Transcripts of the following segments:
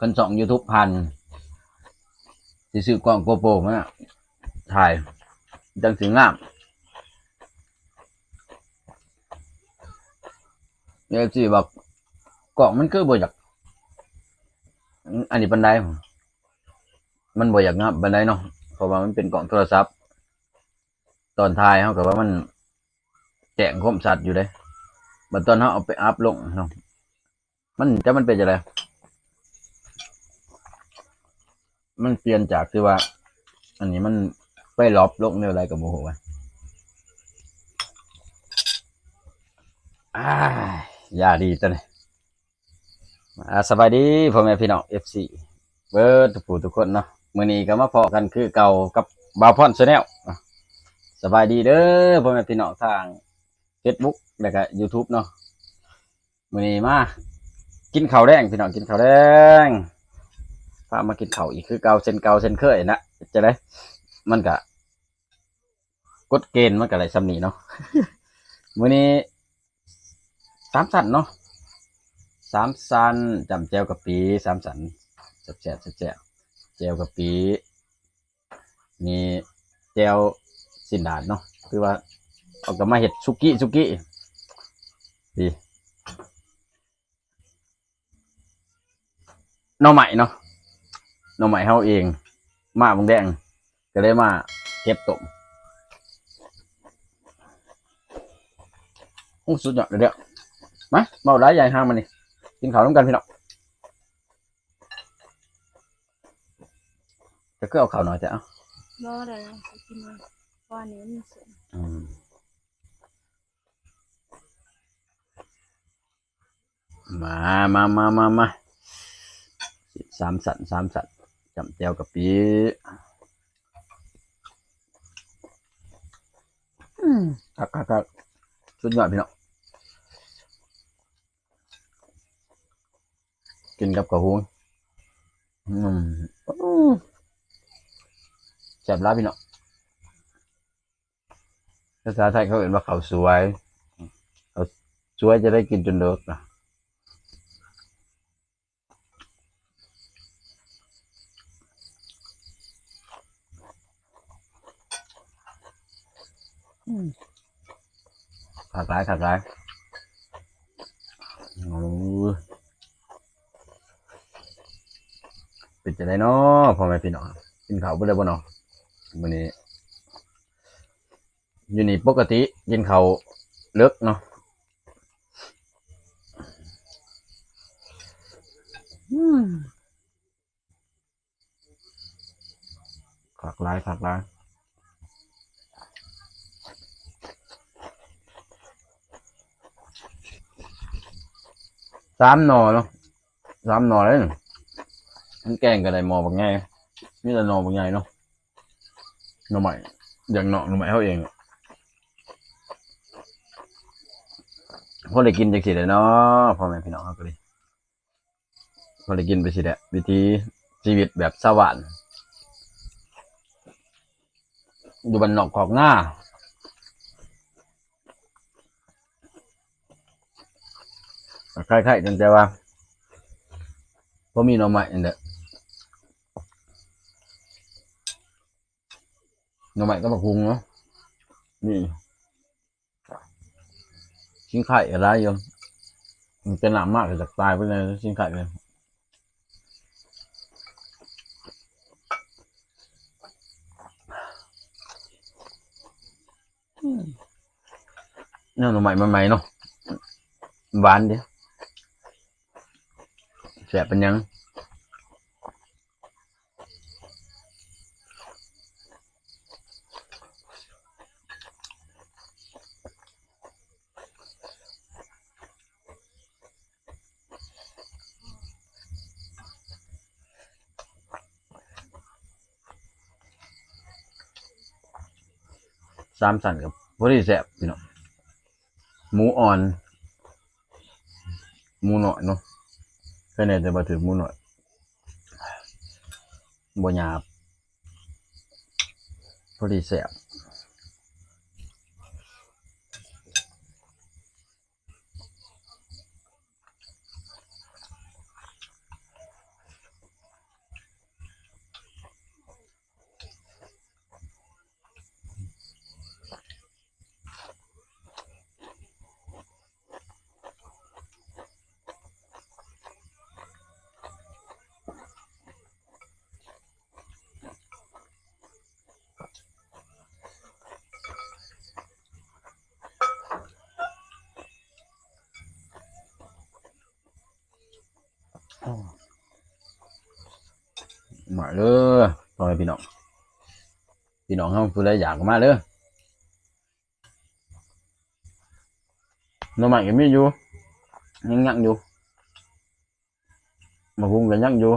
กันสองยูทูบพันสิซื้อกล้องโกโปรมาถ่าย จังถึงงามเนี่ยสิบอกกล้องมันคือบ่อยากอันนี้ปันไดมันบ่อยากงามปันไดเนาะเพราะว่ามันเป็นกล้องโทรศัพท์ ตอนถ่ายเขากับว่ามันแจ้งคมสัตว์อยู่เลยบัดตอนเขาเอาไปอัพลงเนาะมันจะมันเป็นอะไร มันเปลี่ยนจากที่ว่า อันนี้มันไปลบลงในอะไรกับโมโหวะอ่าอย่าดีตัวนี้อ่าสบายดีพ่อแม่พี่น้องเอฟซีเบิร์ดทุกผู้ทุกคนเนาะมื่อนี้ก็มาพอกันคือเก่ากับบาวพอนชาแนลสบายดีเด้อพ่อแม่พี่น้องทาง Facebook แล้วก็ YouTube เนาะมื่อนี้มากินข้าวแดงพี่น้องกินข้าวแดง พามากินข้าอีกคือเกาเช่นเกาเช่นเคยนะจะได้ มันก็กฎเกณฑ์มันก็อะไรสำนีเนาะมื้อนี้สามสันเนาะสามสันจำแจวกับปีสามสันแซ่บแซ่บแซ่บแจวกับปีมีแจวสินดาดเนาะคือว่าเอากับมาเห็ดสุกี้สุกี้ดีน่อใหม่เนาะ หน่อไม้เฮาเอง มาบงแดง ก็เลยมาเก็บตมโอ้สุดยอดเลยเดี๋ยวมาเมาได้ใหญ่ห้างมันนี่กินข้าวร่วมกันพี่น้องจะก็เอาข้าวหน่อยแต่เอาบ่ได้นะไปกินเลยเพราะอันนี้มันสุกอืมมามามามามาสามสันสามสัน จำเจียวกับปีอืมครับครับครับสุดยอดพี่น้องกินกับกระหูอืมแซ่บร้ายพี่น้องภาษาไทยเขาเรียกว่าเขาสวยเขาสวยจะได้กินจนเลิกนะ ขากร้ายขากร้ายโอ้ยเป็นจะได้เนาะพ่อแม่พี่น้องกินข้าวไปเลยบ่เนาะมื้อนี้อยู่นี่ปกติกินเขาวเลิกเนาะอืมผักหลายผักหลาย สามหน่อเนาะสามหน่อเลยมันแกงกันไดหมอบางไงมีแต่หน่อบางไงเนาะหน่อใหม่อย่างหน่อหน่อใหม่เขาเองพอได้กินจังสิได้เนาะพ่อแม่พี่น้องครับก็เลยพอได้กินไปสิแหละวิธีชีวิตแบบสวรรค์อยู่บ้านนอกขอกหน้า คล้ายๆจังแต่ว่าพอมีหน่อไม้นี่แหละหน่อไม้ก็มาคุงเนาะนี่ชิ้นไข่อะไรอยมมันจะหนามากเลยจากตายไปเลยชิ้นไข่เลยเนี่ยหน่อใหม่ใหม่ๆเนาะหวานดิ แสบเป็นยังสามสันกับพอดีแสบพี่น้องหมูอ่อน หมูหน่อยเนาะ แค่นี้จะมาถึงหมูหน่อยบ่หยาบพอดีแสบ มาเลยพ่อแม่พี่น้อง พี่น้องเฮาผู้ใดอยากมาเลยหน้องใหม่ก็มีอยู่ยังยังอยู่มาหุงก็ยังอยู่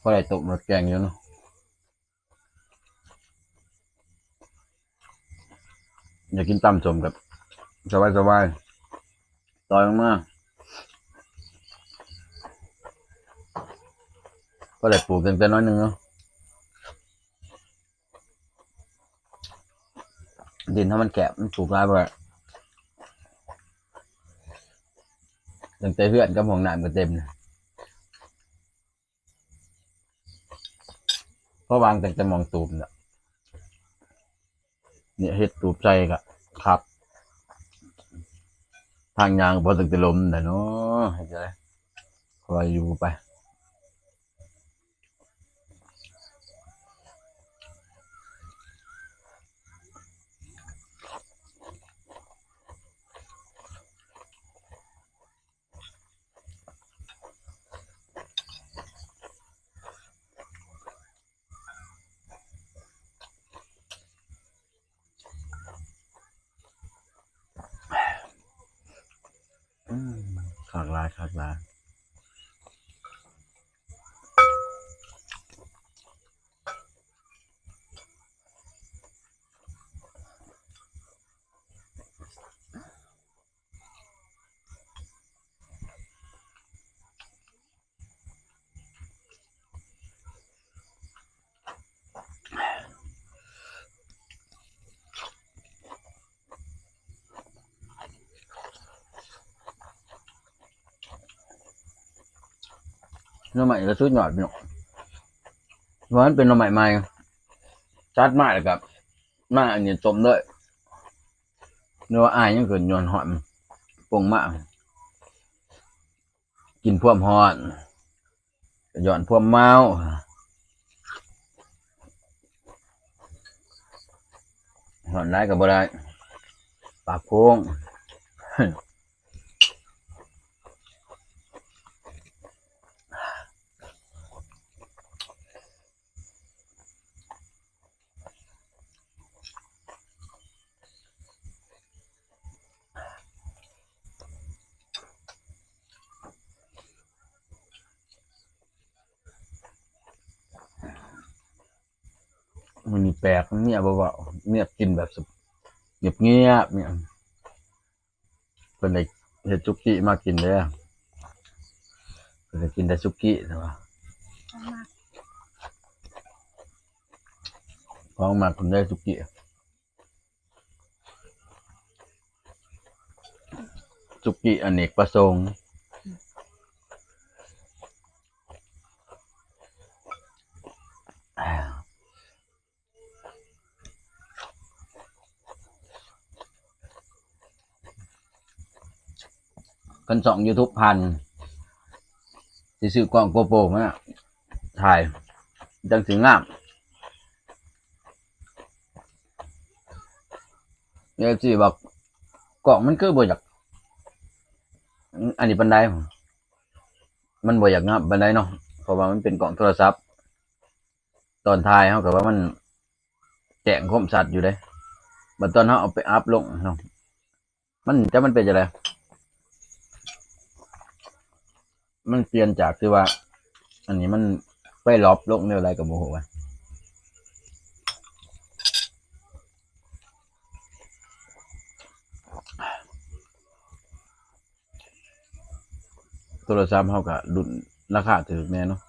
พอได้ตกรถแกงอยู่เนาะอยากกินตำสมกับสบายสบายต่อยมากๆ ก็ได้ปลูกกันแต่น้อยหนึ่งเนาะดินถ้ามันแกะมันปลูกได้บ่ตั้งแต่เพื่อนกับห้องหน้ำก็เต็มเลยเพราะวางตั้งแต่มองตูมเนี่ยเนี่ยเฮ็ดตูบใจกะครับ ทางยางพอตึกจะลมแต่เนาะให้ใจคอยอยู่ไป ขากลายขากลาย หน้ำใหม่ก็ชุดหยอดเนาะเพราะมันเป็นหน้ำใหม่ใหม่ชัดมากเลยครับมาอันนี้จมเลยเนื้ออายยังเกินยอนหอมปงมากกินพ่วมหอนหย่อนพ่วมเมาหอนได้กับบ่ได้ปากโพง มันมีแปลกเงียบเบาๆเงียกินแบบสบเงียบเงียบเนี่ยเป็นไอ้เฮ็ดซุกี้มากินเด้อเป็นไอกินแต่ซุกี้ใช่ปะเอามาของมาคนได้ซุกี้ซุกี้อเนกประสงค์ กันสองยูทูบพันสิซื้อกล้องโกโปรมาถ่าย จังถึงงามเอฟซีบอกกล่องมันคือบ่อยากอันนี้ปันไดมันบ่อยากงามปันไดเนาะเพราะว่ามันเป็นกล่องโทรศัพท์ ตอนถ่ายเขากับว่ามันแจ้งคมสัตว์อยู่เลยบัดตอนเขาเอาไปอัพลงเนาะมันจะมันเป็นจะไร มันเปลี่ยนจากที่ว่า อันนี้มันไปลบลงเนื้ออะไรกับโมโหวะโทรศัพท์เขากับดุนราคาถือแน่เนาะ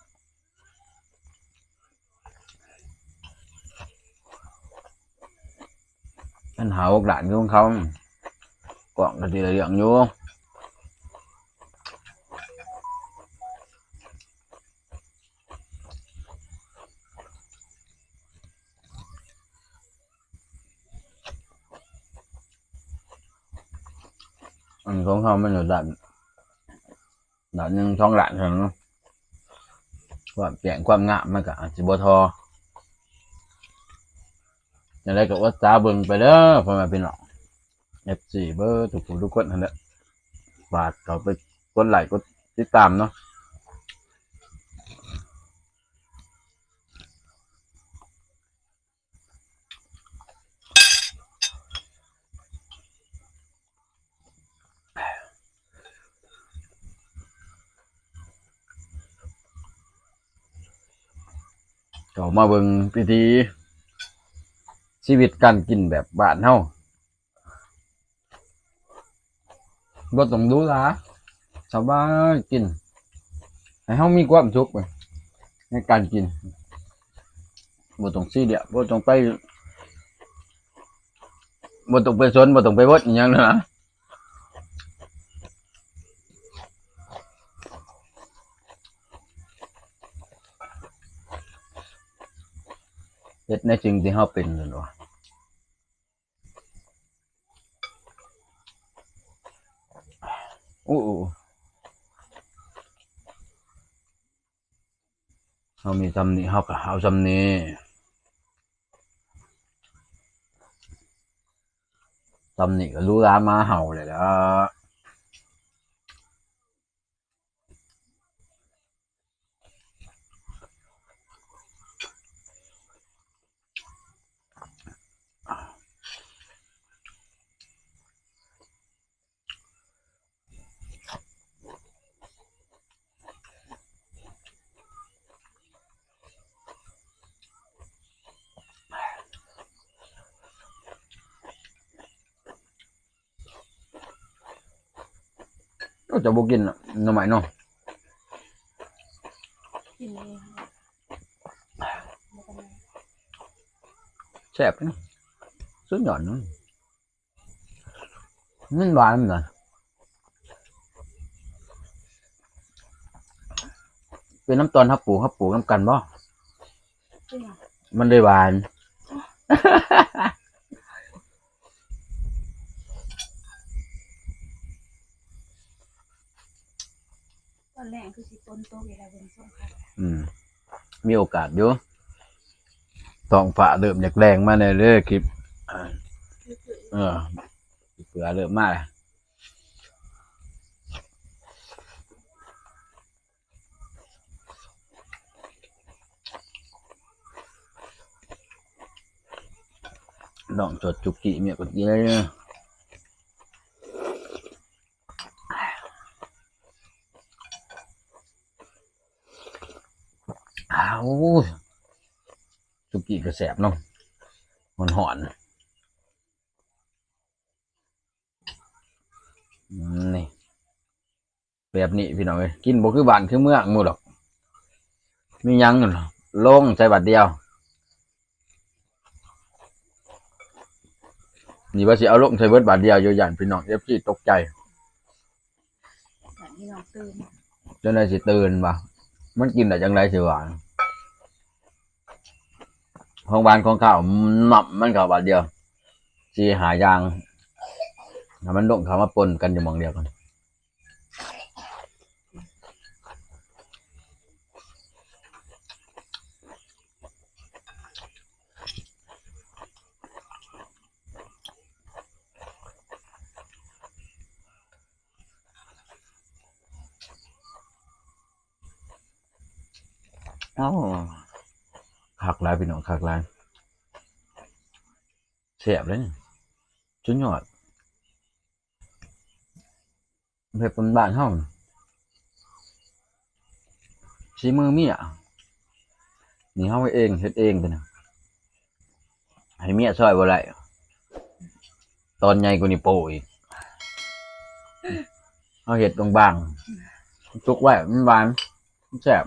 ปัญหาโอกาสของเขากล่องกระดีละเรื่องยู่อันของอยู่ด้านด้านหนึ่งช่องหลานเท่านั้นเนาะควา มแก่งความงามมันก็อาจจะบ่ทออย่างไรก็ว่าตาเบิ่งไปเด้อพ่อแม่พี่น้องเอฟซีเบอร์ทุกผู้ทุกคนนั่นแหละฝากเขาไปกดไลค์กดติดตามเนาะ เขามาเบิ่งพิธีชีวิตการกินแบบบ้านเฮาบ่ต้องดูหลาสบายกิน ให้เฮามีความสุขไปในการกินบ่ต้องซีเดียบ่ต้องไปบ่ต้องไปสนบ่ต้องไปวดอหยังนะ เฮ็ดในสิ่งที่เฮาเป็นนั่นวะอู้อู้เฮามีซำนี้เฮาก็เอาซำนี้ซำนี้ก็รู้ร้านมาเห่าเลยล่ะ ก็จะบ่กินน่ะหน่อไม้เนาะกินเองบ่เป็นไรแซ่บเนาะสุดยอดเนาะมันหวานเหมือนกันเป็นน้ำตอนฮับปลูกฮับปลูกน้ำกันบ่เป็นหยังมันเลยหวาน ตอน แรกคือสิปนโตเวลาเบิ่งส่งค่ะอืม มีโอกาสอยู่ท้องฟ้าเริ่มอยากแรงมาในเรื่อยคลิปอ่าเออเผื่อเริ่มมาแล้วน้องจดจุกกี้เมียกดเยอะ อ้าวจุกกี้กระแสบเนาะมันหอนอืมนี่แบบนี้พี่น้องเอ้ยกินบ่คือบ้านคือเมืองหมู่ดอก มีหยังนั่นเหรอลงใส่บัตรเดียว นี่ว่าสิเอาลงใส่เบิดบาทเดียวอยู่ย่านพี่น้องเอฟซีตกใจอย่างที่น้องตื่นจนได้สิตื่นบ่ามันกินได้จังไรสิหวาน ของบ้านของข้าวหนับมันข้าวบาทเดียวสิหายางถ้ามันลงเขามาปนกันอยู่หมองเดียวกันเอ้า คักหลายพี่น้องคักหลายเสียบเลยนี่จุดยอดเพ็ดเป็นบ้านห้องชีมือเมียนี่เฮาเองเฮ็ดเองเป็นน่ะให้เมียช่วยบ่ได้ตอนใหญ่กว่านี้โปอีกเฮาเฮ็ดบางๆทุกไว้มันหวานมันแซ่บ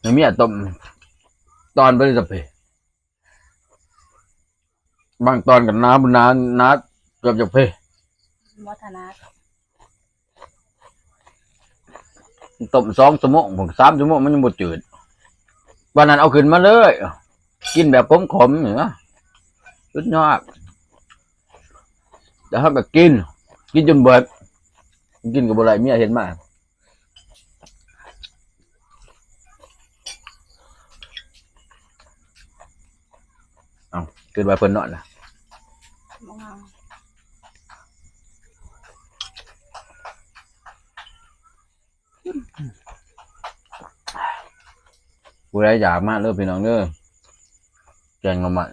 ในเมียต้มตอนไปเลยจะเพบางตอนกับน้ำบุญน้ำน้ำเกือบจะเพวัฒนาต้มสองชั่วโมงผมสามชั่วโมงมันยังหมดจืดวันนั้นเอาขึ้นมาเลย กินแบบขมขมๆเหรอสุดยอดแต่ถ้าแบบกิน กินจนเบิด กินกับอะไรเมียเห็นมาก เอาเกินเพิ่นนอนละผู้ใดอยากมากเด้อพี่น้องเด้อแกงหน่อไม้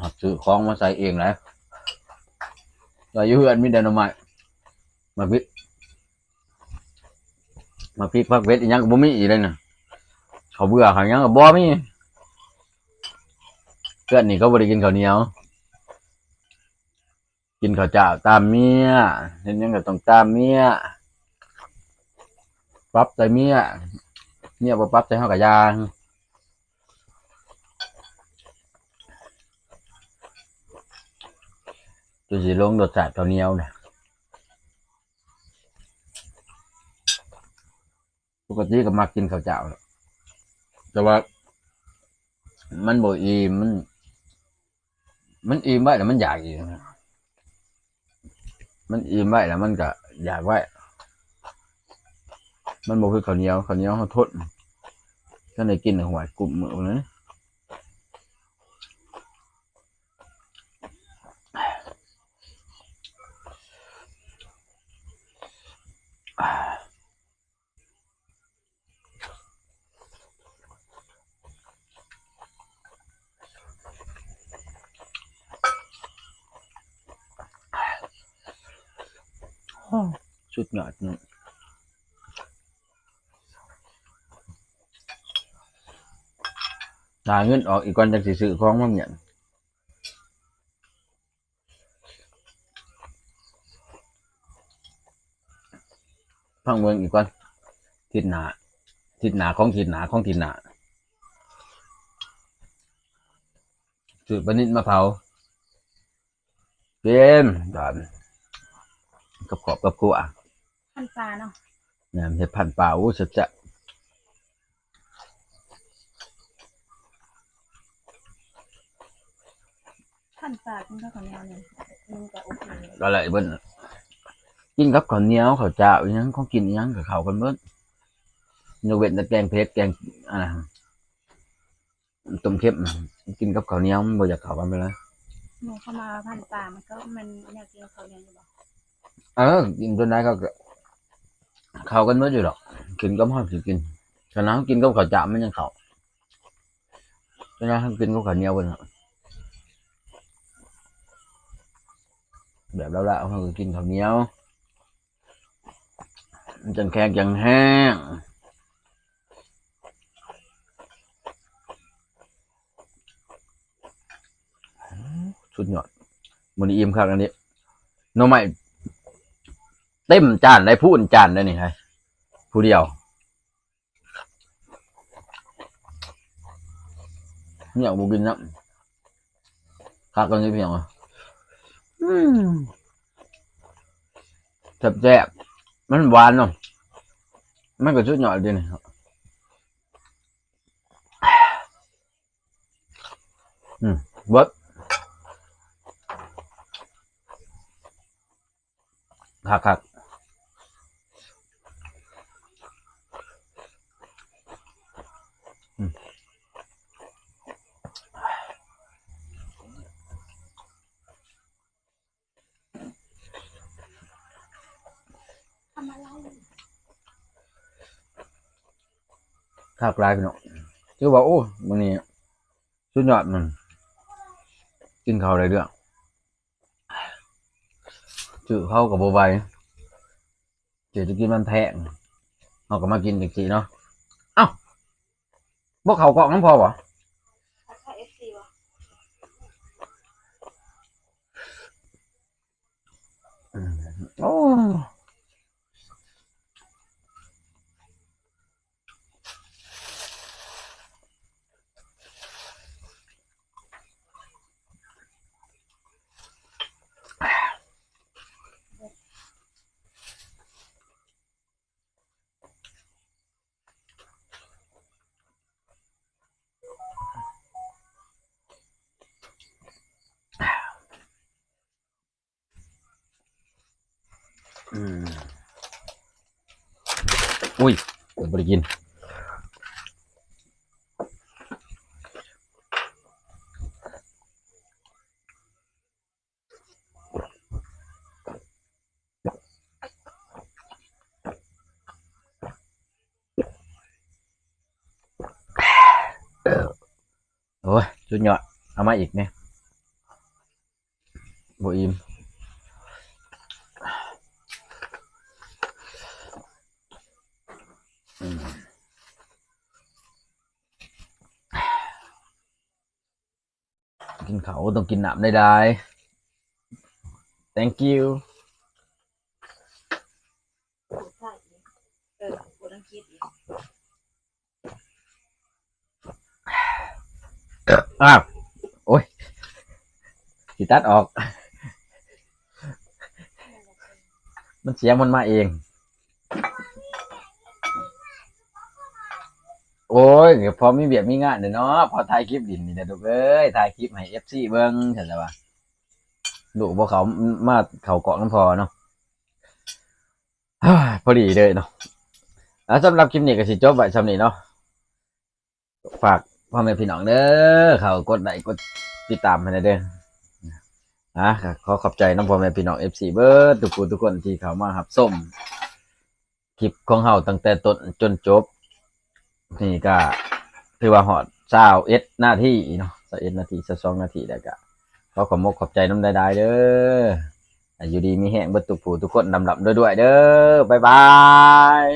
หักซื้อของมาใส่เองแหละเราอยู่เฮือนมีแต่หน่อไม้มาพริกมาพริกผักเวทอีหยังก็บ่มีอีกเลยน่ะ เขาเบื่อเขายังก็บ่มีเพื่อนนี่เขาบ่ได้กินข้าวเหนียว กินข้าวเจ้าตามเมียเห็นยังก็ต้องตามเมียปรับใจเมียเมียบ่ปรับใจเฮากับยาจะสิลงรสชาติข้าวเหนียวนะปกติก็มักกินข้าวเจ้าแหละ แต่ว่า มันบ่อิ่มมัน มันอิ่มไว้แล้วมันอยากอีกนะมันอิ่มไว้แล้วมันก็อยากไว้ มันบ่คือข้าวเหนียวข้าวเหนียวเขาทดก็เลยกินหัวกลุ่มมือนั้นชุดหยอดเนาะ หาเงินออกอีกก่อนจังสิซื้อของมันเนี่ยพังเมืองอีกก่อนทิศหนาทิศหนาของทิศหนาของทิศหนาจุดปนิดมะพร้าวเกมดอนกับขอบกับกัวพันปลาเนาะเนี่ยเห็ดพันธุ์ป่าอู้จะจะ พันปลากินข้าวเหนียวเนี่ยมันจะโอเคอะไรเบิ้ลกินกับข้าวเหนียวข้าวเจ้าอีหยังของกินอีหยังกับข้าวกันเบิ้ลยกเว้นแต่แกงเผ็ดแกงอะไรต้มเค็มกินกับข้าวเหนียวมันบ่อยากเข้ากันไปเลยหนูเข้ามาพันปลามันก็มันอยากกินข้าวเหนียวอยู่บ่เออกินจนได้ก็เข้ากันเมื่ออยู่หรอกกินก็พอสิกินฉะนั้นกินกับข้าวเจ้ามันยังเข้าฉะนั้นกินกับข้าวเหนียวกัน แบบแล้วละเขาก็กินข้าวเหนียวมันจังแข็งจังแห้งสุดยอดมันอิ่มครับอันนี้น้องใหม่เต็มจานได้พูนจานได้นี่ไงผู้เดียวเนี่ยบุกินนะคักกันนี่เพียงอะ อืมแซ่บๆมันหวานเนาะมันก็ชุดหน่อยดีนะครับอืมเบิดคักคัก ทำอะไร คักหลายพี่น้องคือว่าโอ้มันนี่สุดยอดมัน กินข้าวอะไรเรื่องจือเข้ากับโบไหวเดี๋ยวจะกินมันแพงเอาก็มากินอีกทีเนาะ เอ้าพวกเขากล่องน้ำพอว อุ้ยผมไม่ได้ยินโอ้ยจุดยอดเอามาอีกเนี่ยบ่อิ่ม ต้องกินน้ำได้ได้ thank you ปวดใช่เออปวดอังกฤษอีกอ้าวโอ้ยสิตัดออก มันเสียงมันมาเอง โอ้ยเดี๋ยวพอมีเบียบมีงานเดี๋ยวเนาะพอถ่ายคลิปดินนี่เดี๋ยวดูกเอ้ยถ่ายคลิปให้เอฟซีเบิ้งเห็นแล้ววะดูพวกเขามาเขาเกาะน้ำพอเนาะพอดีเลยเนาะแล้วสำหรับคลิปนี้ก็สิจบไว้สำนี้เนาะฝากพ่อแม่พี่น้องเด้อเขากดไลค์กดติดตามให้หน่อยเด้อนะขอขอบใจน้องพ่อแม่พี่น้อง FC เบิร์ดทุกคนทุกคนที่เขามาหับส้มคลิปของเฮาตั้งแต่ต้นจนจบ นี่ก็ถือว่าหอดเช้าเอ็ดหน้าที่เนาะเอ็ดนาทีสองนาทีได้ก็ขอขอบมกขอบใจน้ำได้ๆเด้ออยู่ดีมีแห้งบรรทุกผูทุกคนดำลับด้วยๆเด้อบ๊ายบาย